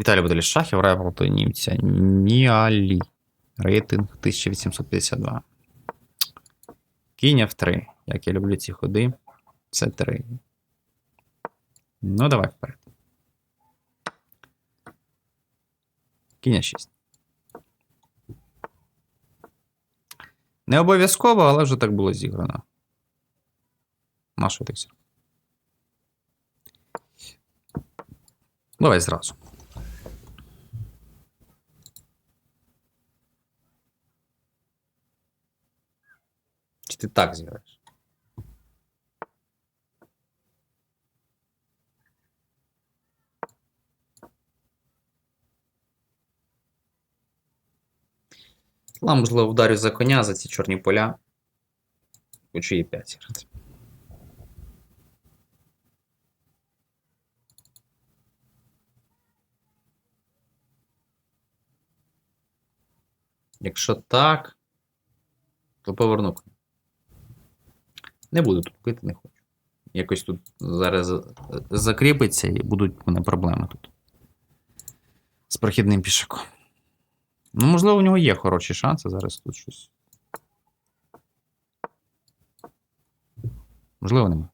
Віталій Бодолі Шахів грає проти німця Ніалі. Рейтинг 1852. Кінь F3. Як я люблю ці ходи. Це 3. Ну, давай вперед. Кінь 6. Не обов'язково, але вже так було зіграно. На що так? Давай зразу. Чи ти так зіграєш? Ла, можливо, вдарю за коня за ці чорні поля. Хочу її 5 зіграти. Якщо так, то поверну коня. Не буду тут пити, не хочу. Якось тут зараз закріпиться і будуть у мене проблеми тут. З прохідним пішаком. Ну, можливо, у нього є хороші шанси зараз тут щось. Можливо, нема.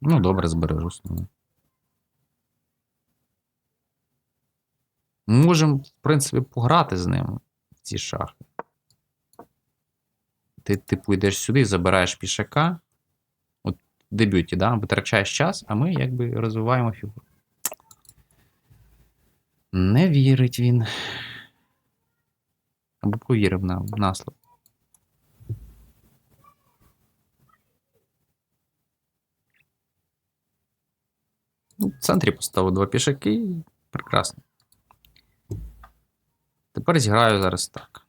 Ну, добре, збережусь. ну. Можемо, в принципі, пограти з ним в ці шахи. Ти, типу, йдеш сюди, забираєш пішака. От в дебюті, да? витрачаєш час, а ми якби розвиваємо фігуру. Не вірить він. Або повірив на, на слово. Ну, в центрі поставив два пішаки. Прекрасно. Тепер зіграю зараз так.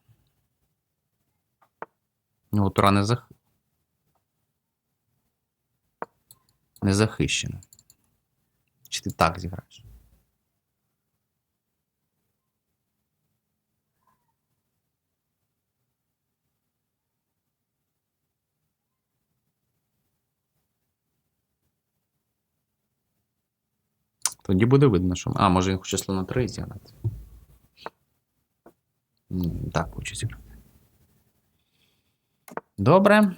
У нього тура не, зах... не захищена. Чи ти так зіграєш? Тоді буде видно, що. А, може він хоче слона 3 зіграти. М, Так, хочу зіграти. Добре.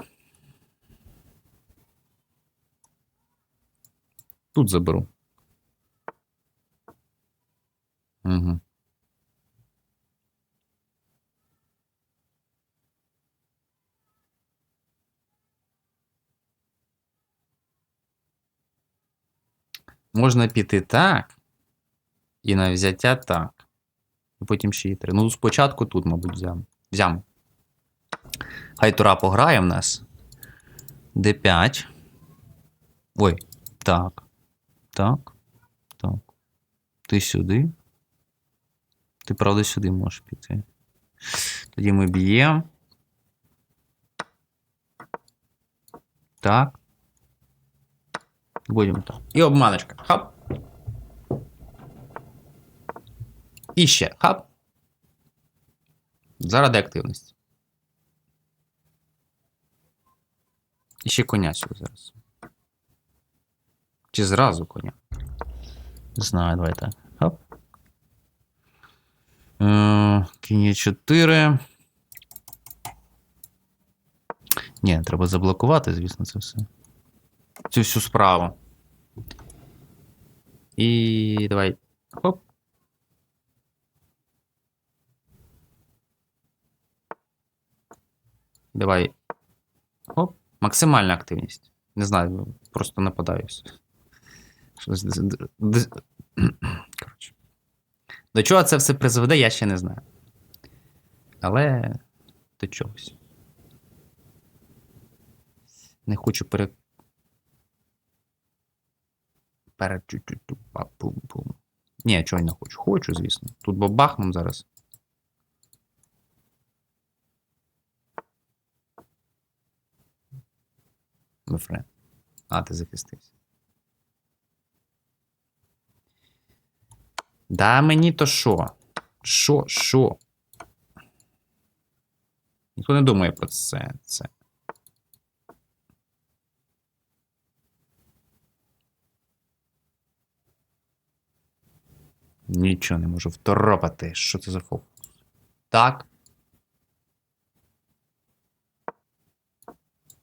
Тут заберу. Угу. Можна піти так. І на взяття так. І потім ще й три. Ну, спочатку тут, мабуть, взямо. Взямо. Хай Тура пограє в нас. D5. Ой, так. Так. Так. Ти сюди. Ти, правда, сюди можеш піти. Тоді ми б'ємо. Так. Будемо так. І обманочка. Хап. І ще. Хап. Заради активності. І ще коня сюди зараз. Чи зразу коня? Не знаю, давай так. Хоп. Е, Кінь 4. Ні, треба заблокувати, звісно, це все. Цю всю справу. І давай. Хоп. Давай. Хоп. Максимальна активність. Не знаю, просто д- Коротше. До чого це все призведе, я ще не знаю. Але до чогось. Не хочу пере. Пере... Пум-пум. Ні, чого не хочу. Хочу, звісно. Тут бабахнем зараз. Вифрем. А, ти захистився. Да мені то що? Що, що? Ніхто не думає про це. це. Нічого не можу второпати. Що це за фокус? Так.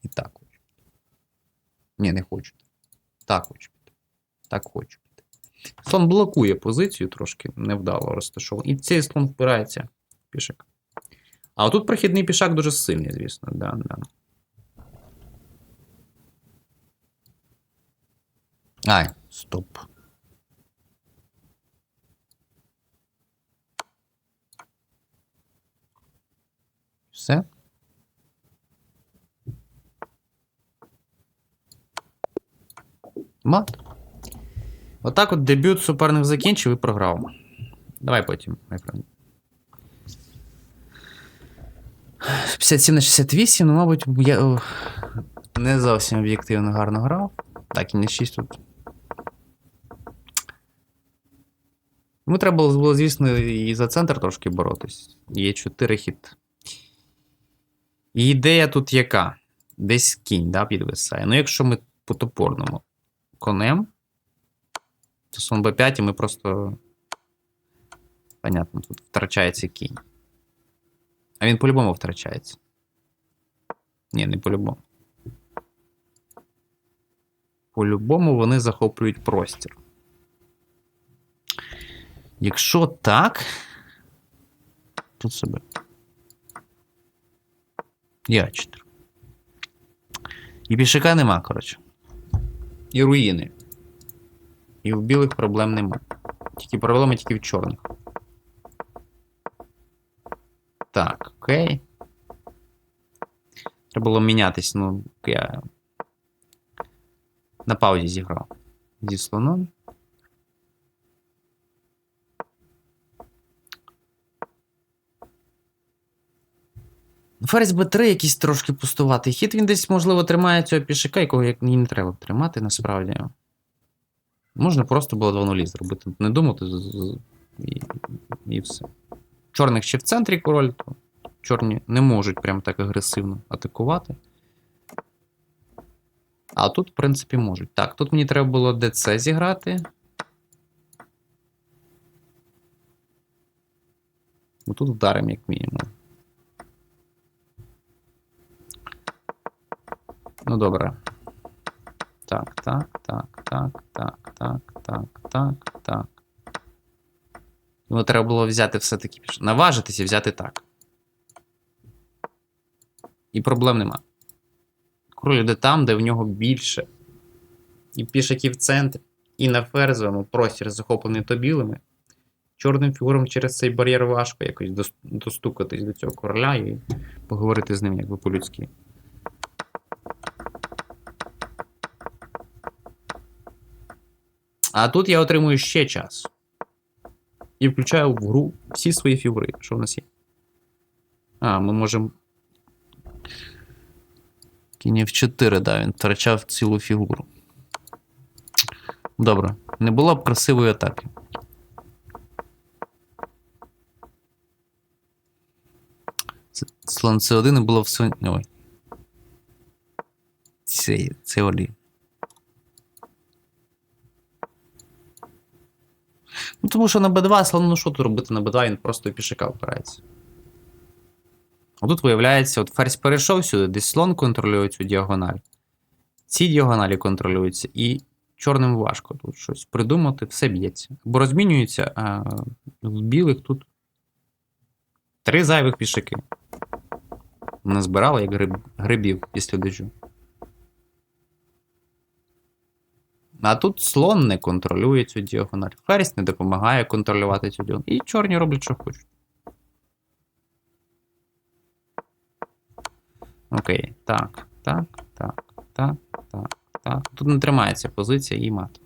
І так. Ні, не хочу. Так хочу піти. Так хочу піти. Слон блокує позицію трошки невдало розташований. І цей слон впирається в пішак. А отут прохідний пішак дуже сильний, звісно. Да, да. Ай, стоп. Все. Мат. Отак от дебют суперник закінчив і програв. Давай потім, майфренд. 57 на 68, ну, мабуть, я не зовсім об'єктивно гарно грав. Так, і не 6 тут. Йому треба було, звісно, і за центр трошки боротись. Є 4 хід. І ідея тут яка? Десь кінь, да, підвисає. Ну, якщо ми по топорному конем, то слон Б5, і ми просто. Понятно, тут втрачається кінь. А він по-любому втрачається. Ні, не по-любому. По-любому вони захоплюють простір. Якщо так. Тут себе. Я 4. І пішака нема, коротше. І руїни. І в білих проблем нема. Тільки проблеми тільки в чорних. Так, окей. Треба було мінятись, ну, я на паузі зіграв. Зі слоном. Ферзь Б3 якийсь трошки пустуватий хід. Він десь, можливо, тримає цього пішака, якого як ні не треба тримати, насправді. Можна просто було 2 нулі зробити. Не думати і, і все. Чорних ще в центрі король, то чорні не можуть прям так агресивно атакувати. А тут, в принципі, можуть. Так, тут мені треба було ДЦ зіграти. Ну тут вдаримо, як мінімум. Ну, добре. Так, так, так, так, так, так, так, так, так. Ну, треба було взяти все-таки наважитися взяти так. І проблем нема. Король йде там, де в нього більше. І пішаки в центрі, і на ферзовому простір захоплений то білими. Чорним фігурам через цей бар'єр важко якось дос- достукатись до цього короля і поговорити з ним якби по-людськи. А тут я отримую ще час. І включаю в гру всі свої фігури, що в нас є. А, ми можемо. Кінь F4, да, він втрачав цілу фігуру. Добре. Не було б красивої атаки. Слон С1 і було все. Ой. Це, це Олі. Ну, тому що на Б2 слон, ну що тут робити на Б2, він просто в пішака впирається. А тут виявляється, от ферзь перейшов сюди, десь слон контролює цю діагональ. Ці діагоналі контролюються, і чорним важко тут щось придумати, все б'ється. Бо розмінюється, а в білих тут три зайвих пішаки. Назбирали як гриб, грибів після дождю. А тут слон не контролює цю діагональ. Ферзь не допомагає контролювати цю діагональ. І чорні роблять, що хочуть. Окей. Так, так, так, так, так, так. Тут не тримається позиція і мат.